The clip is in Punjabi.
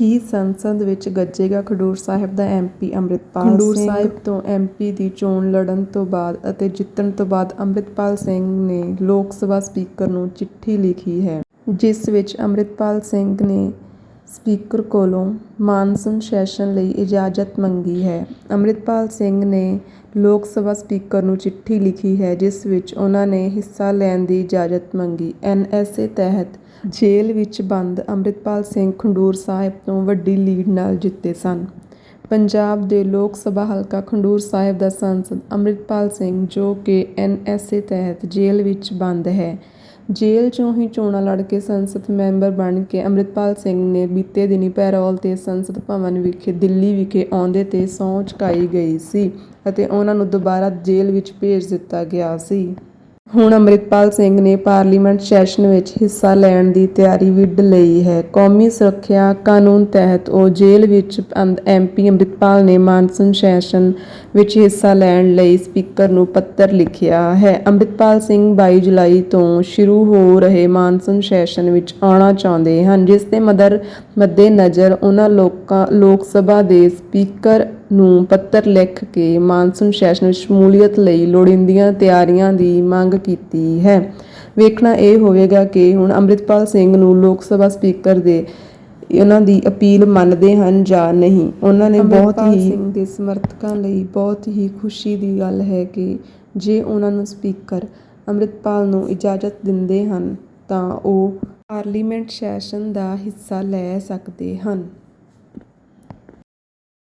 ਕੀ ਸੰਸਦ ਵਿੱਚ ਗੱਜੇਗਾ ਖਡੂਰ ਸਾਹਿਬ ਦਾ ਐਮਪੀ ਅੰਮ੍ਰਿਤਪਾਲ ਸਿੰਘ? ਖਡੂਰ ਸਾਹਿਬ ਤੋਂ ਐਮਪੀ ਦੀ ਚੋਣ ਲੜਨ ਤੋਂ ਬਾਅਦ ਅਤੇ ਜਿੱਤਣ ਤੋਂ ਬਾਅਦ ਅੰਮ੍ਰਿਤਪਾਲ ਸਿੰਘ ਨੇ ਲੋਕ ਸਭਾ ਸਪੀਕਰ ਨੂੰ ਚਿੱਠੀ ਲਿਖੀ ਹੈ ਜਿਸ ਵਿੱਚ ਅੰਮ੍ਰਿਤਪਾਲ ਸਿੰਘ ਨੇ ਸਪੀਕਰ ਕੋਲੋਂ ਮਾਨਸੂਨ ਸੈਸ਼ਨ ਲਈ ਇਜਾਜ਼ਤ ਮੰਗੀ ਹੈ। ਅੰਮ੍ਰਿਤਪਾਲ ਸਿੰਘ ਨੇ ਲੋਕ ਸਭਾ ਸਪੀਕਰ ਨੂੰ ਚਿੱਠੀ ਲਿਖੀ ਹੈ, ਜਿਸ ਵਿੱਚ ਉਹਨਾਂ ਨੇ ਹਿੱਸਾ ਲੈਣ ਦੀ ਇਜਾਜ਼ਤ ਮੰਗੀ। ਐਨਐਸਏ ਤਹਿਤ ਜੇਲ੍ਹ ਵਿੱਚ ਬੰਦ ਅੰਮ੍ਰਿਤਪਾਲ ਸਿੰਘ ਖਡੂਰ ਸਾਹਿਬ ਤੋਂ ਵੱਡੀ ਲੀਡ ਨਾਲ ਜਿੱਤੇ ਸਨ। ਪੰਜਾਬ ਦੇ ਲੋਕ ਸਭਾ ਹਲਕਾ ਖਡੂਰ ਸਾਹਿਬ ਦਾ ਸਾਂਸਦ ਅੰਮ੍ਰਿਤਪਾਲ ਸਿੰਘ, ਜੋ ਕਿ ਐਨਐਸਏ ਤਹਿਤ ਜੇਲ੍ਹ ਵਿੱਚ ਬੰਦ ਹੈ ਜੇਲ੍ਹ ਚੋਂ ਹੀ ਚੋਣਾਂ ਲੜ ਕੇ ਸੰਸਦ ਮੈਂਬਰ ਬਣ ਕੇ ਅੰਮ੍ਰਿਤਪਾਲ ਸਿੰਘ ਨੇ ਬੀਤੇ ਦਿਨੀਂ ਪੈਰੋਲ ਤੇ ਸੰਸਦ ਭਵਨ ਵਿਖੇ, ਦਿੱਲੀ ਵਿਖੇ ਆਉਂਦੇ ਤੇ ਸਹੁੰ ਚੁਕਾਈ ਗਈ ਸੀ ਅਤੇ ਉਹਨਾਂ ਨੂੰ ਦੁਬਾਰਾ ਜੇਲ੍ਹ ਵਿੱਚ ਭੇਜ ਦਿੱਤਾ ਗਿਆ ਸੀ। ਹੁਣ ਅੰਮ੍ਰਿਤਪਾਲ ਸਿੰਘ ਨੇ ਪਾਰਲੀਮੈਂਟ ਸੈਸ਼ਨ ਵਿੱਚ ਹਿੱਸਾ ਲੈਣ ਦੀ ਤਿਆਰੀ ਵਿੱਢ ਲਈ ਹੈ। ਕੌਮੀ ਸੁਰੱਖਿਆ ਕਾਨੂੰਨ ਤਹਿਤ ਉਹ ਜੇਲ੍ਹ ਵਿੱਚ ਐਮਪੀ ਅੰਮ੍ਰਿਤਪਾਲ ਨੇ ਮਾਨਸੂਨ ਸੈਸ਼ਨ ਵਿੱਚ ਹਿੱਸਾ ਲੈਣ ਲਈ ਸਪੀਕਰ ਨੂੰ ਪੱਤਰ ਲਿਖਿਆ ਹੈ। ਅੰਮ੍ਰਿਤਪਾਲ ਸਿੰਘ 22 ਜੁਲਾਈ ਤੋਂ ਸ਼ੁਰੂ ਹੋ ਰਹੇ ਮਾਨਸੂਨ ਸੈਸ਼ਨ ਵਿੱਚ ਆਉਣਾ ਚਾਹੁੰਦੇ ਹਨ, ਜਿਸ ਦੇ ਮਦਰ, ਮੱਦੇਨਜ਼ਰ ਉਹਨਾਂ ਲੋਕਾਂ, ਲੋਕ ਸਭਾ ਦੇ ਸਪੀਕਰ ਨੂੰ ਪੱਤਰ ਲਿਖ ਕੇ ਮਾਨਸੂਨ ਸੈਸ਼ਨ ਵਿੱਚ ਸ਼ਮੂਲੀਅਤ ਲਈ ਲੋੜੀਂਦੀਆਂ ਤਿਆਰੀਆਂ ਦੀ ਮੰਗ ਕੀਤੀ ਹੈ। ਵੇਖਣਾ ਇਹ ਹੋਵੇਗਾ ਕਿ ਹੁਣ ਅੰਮ੍ਰਿਤਪਾਲ ਸਿੰਘ ਨੂੰ ਲੋਕ ਸਭਾ ਸਪੀਕਰ ਦੇ ਉਹਨਾਂ ਦੀ ਅਪੀਲ ਮੰਨਦੇ ਹਨ ਜਾਂ ਨਹੀਂ। ਉਹਨਾਂ ਨੇ ਬਹੁਤ ਹੀ ਸਿੰਘ ਦੇ ਸਮਰਥਕਾਂ ਲਈ ਬਹੁਤ ਹੀ ਖੁਸ਼ੀ ਦੀ ਗੱਲ ਹੈ ਕਿ ਜੇ ਉਹਨਾਂ ਨੂੰ ਸਪੀਕਰ ਅੰਮ੍ਰਿਤਪਾਲ ਨੂੰ ਇਜਾਜ਼ਤ ਦਿੰਦੇ ਹਨ ਤਾਂ ਉਹ ਪਾਰਲੀਮੈਂਟ ਸੈਸ਼ਨ ਦਾ ਹਿੱਸਾ ਲੈ ਸਕਦੇ ਹਨ।